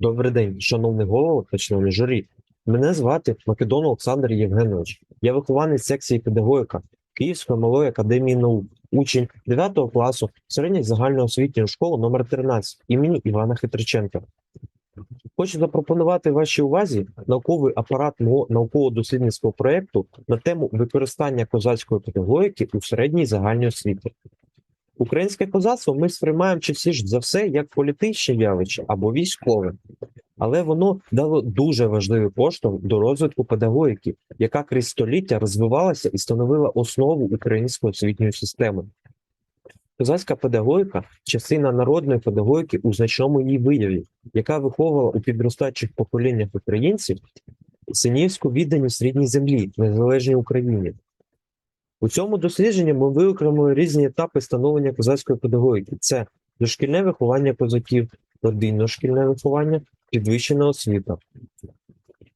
Добрий день, шановний голово та члени журі. Мене звати Македон Олександр Євгенович. Я вихованець секції педагогіка Київської малої академії наук, учень 9 класу середньої загальноосвітньої школи номер 13 імені Івана Хитриченка. Хочу запропонувати вашій увазі науковий апарат мого науково-дослідницького проєкту на тему використання козацької педагогіки у середній загальній освіті. Українське козацтво ми сприймаємо частіше за все як політичне явище або військове, але воно дало дуже важливий поштовх до розвитку педагогіки, яка крізь століття розвивалася і становила основу української освітньої системи. Козацька педагогіка частина народної педагогіки у значному її вияві, яка виховувала у підростаючих поколіннях українців синівську відданість рідній землі, незалежній Україні. У цьому дослідженні ми виокремили різні етапи становлення козацької педагогіки: це дошкільне виховання козаків, родинно-шкільне виховання, підвищена освіта.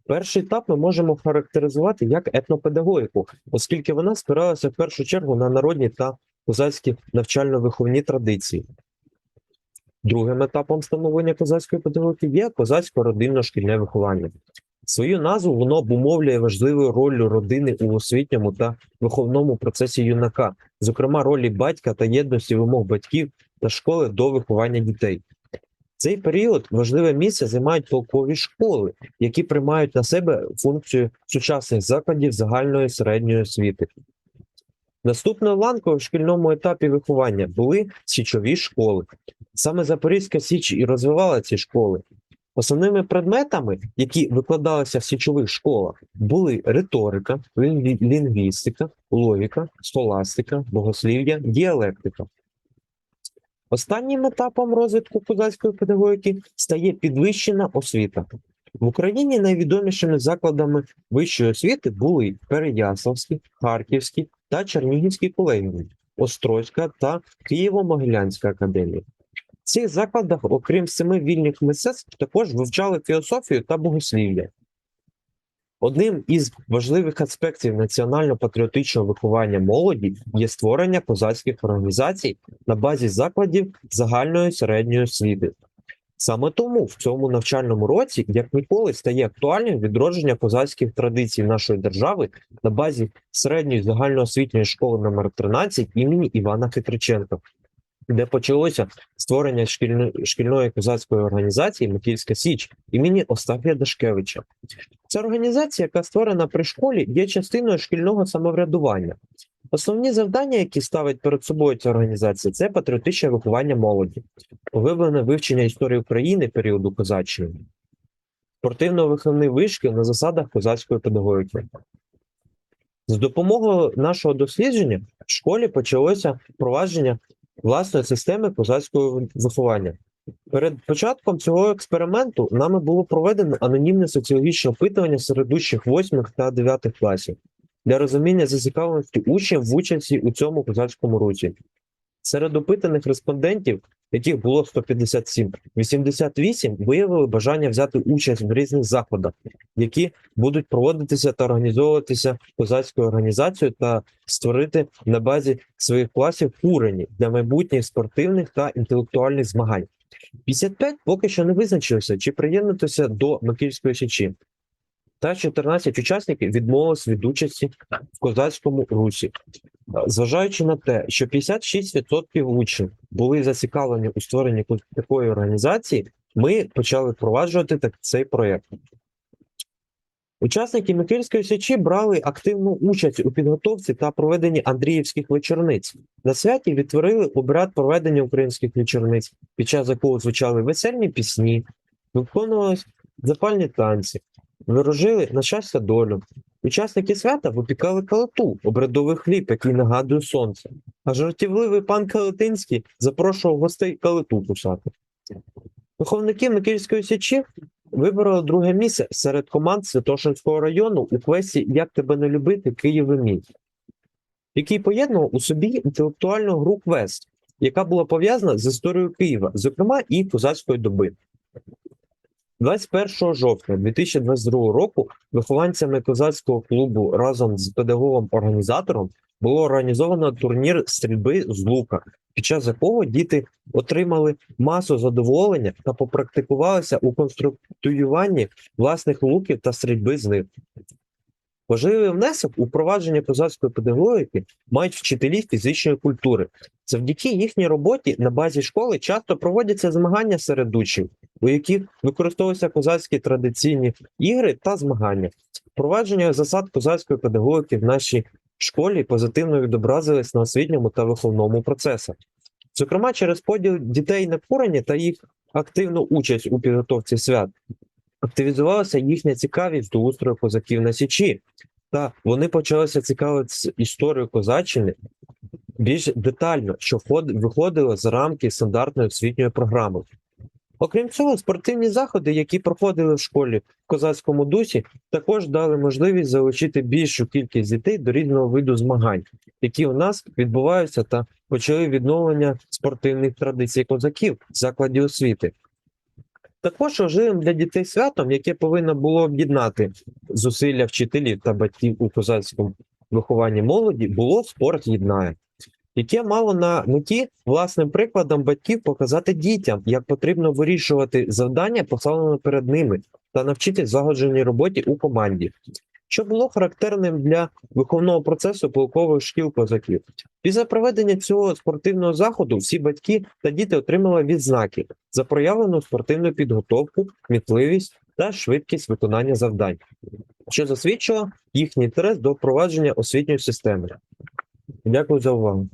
Перший етап ми можемо характеризувати як етнопедагогіку, оскільки вона спиралася в першу чергу на народні та козацькі навчально-виховні традиції. Другим етапом становлення козацької педагогіки є козацько-родинно-шкільне виховання. Свою назву воно обумовлює важливою роллю родини у освітньому та виховному процесі юнака, зокрема ролі батька та єдності вимог батьків та школи до виховання дітей. Цей період важливе місце займають толкові школи, які приймають на себе функцію сучасних закладів загальної середньої освіти. Наступною ланкою в шкільному етапі виховання були січові школи. Саме Запорізька Січ і розвивала ці школи. Основними предметами, які викладалися в січових школах, були риторика, лінгві- лінгвістика, логіка, схоластика, богослів'я, діалектика. Останнім етапом розвитку козацької педагогіки стає підвищена освіта. В Україні найвідомішими закладами вищої освіти були Переяславський, Харківський та Чернігівський колегіум, Острозька та Києво-Могилянська академія. В цих закладах, окрім семи вільних мистецтв, також вивчали філософію та богослів'я. Одним із важливих аспектів національно-патріотичного виховання молоді є створення козацьких організацій на базі закладів загальної середньої освіти. Саме тому в цьому навчальному році, як ніколи, стає актуальним відродження козацьких традицій нашої держави на базі середньої загальноосвітньої школи номер 13 імені Івана Хитриченка, де почалося створення шкільної, шкільної козацької організації Микільська Січ імені Остафія Дашкевича. Ця організація, яка створена при школі, є частиною шкільного самоврядування. Основні завдання, які ставить перед собою ця організація, це патріотичне виховання молоді, поглиблене вивчення історії України періоду козаччини, спортивно-виховний вишкіл на засадах козацької педагогіки. З допомогою нашого дослідження в школі почалося впровадження власної системи козацького виховання. Перед початком цього експерименту нами було проведено анонімне соціологічне опитування серед учнів 8 та 9 класів для розуміння зацікавленості учнів в участі у цьому козацькому році. Серед опитаних респондентів, яких було 157, 88 виявили бажання взяти участь в різних заходах, які будуть проводитися та організовуватися козацькою організацією та створити на базі своїх класів курені для майбутніх спортивних та інтелектуальних змагань. 55 поки що не визначилося, чи приєднатися до Микільської січі. Та 14 учасників відмовились від участі в козацькому русі. Зважаючи на те, що 56% учнів були зацікавлені у створенні такої організації, ми почали впроваджувати цей проєкт. Учасники Микільської січі брали активну участь у підготовці та проведенні Андріївських вечорниць. На святі відтворили обряд проведення українських вечорниць, під час якого звучали весельні пісні, виконувались запальні танці, вирожили на щастя долю. Учасники свята випікали калату, обрядовий хліб, який нагадує сонце. А жартівливий пан Калетинський запрошував гостей калиту кусати. Виховники Микільської січі вибороли друге місце серед команд Святошинського району у квесті Як тебе не любити, Київ і мій, який поєднував у собі інтелектуальну гру квест, яка була пов'язана з історією Києва, зокрема і козацької доби. 21 жовтня 2022 року вихованцями козацького клубу разом з педагогом-організатором було організовано турнір стрільби з лука, під час якого діти отримали масу задоволення та попрактикувалися у конструюванні власних луків та стрільби з них. Важливий внесок у впровадження козацької педагогіки мають вчителі фізичної культури. Завдяки їхній роботі на базі школи часто проводяться змагання серед учнів, у яких використовуються козацькі традиційні ігри та змагання. Впровадження засад козацької педагогіки в нашій школі позитивно відобразились на освітньому та виховному процесах. Зокрема, через поділ дітей на курені та їх активну участь у підготовці свят активізувалася їхня цікавість до устрою козаків на Січі, та вони почалися цікавитися історією козаччини більш детально, що виходило за рамки стандартної освітньої програми. Окрім цього, спортивні заходи, які проходили в школі в козацькому дусі, також дали можливість залучити більшу кількість дітей до різного виду змагань, які у нас відбуваються, та почали відновлення спортивних традицій козаків в закладі освіти. Також важливим для дітей святом, яке повинно було об'єднати зусилля вчителів та батьків у козацькому вихованні молоді, було спорт єднає, яке мало на меті власним прикладом батьків показати дітям, як потрібно вирішувати завдання, поставлені перед ними, та навчити злагодженій роботі у команді, що було характерним для виховного процесу полкових шкіл козаків. Після проведення цього спортивного заходу всі батьки та діти отримали відзнаки за проявлену спортивну підготовку, кмітливість та швидкість виконання завдань, що засвідчило їхній інтерес до впровадження освітньої системи. Дякую за увагу.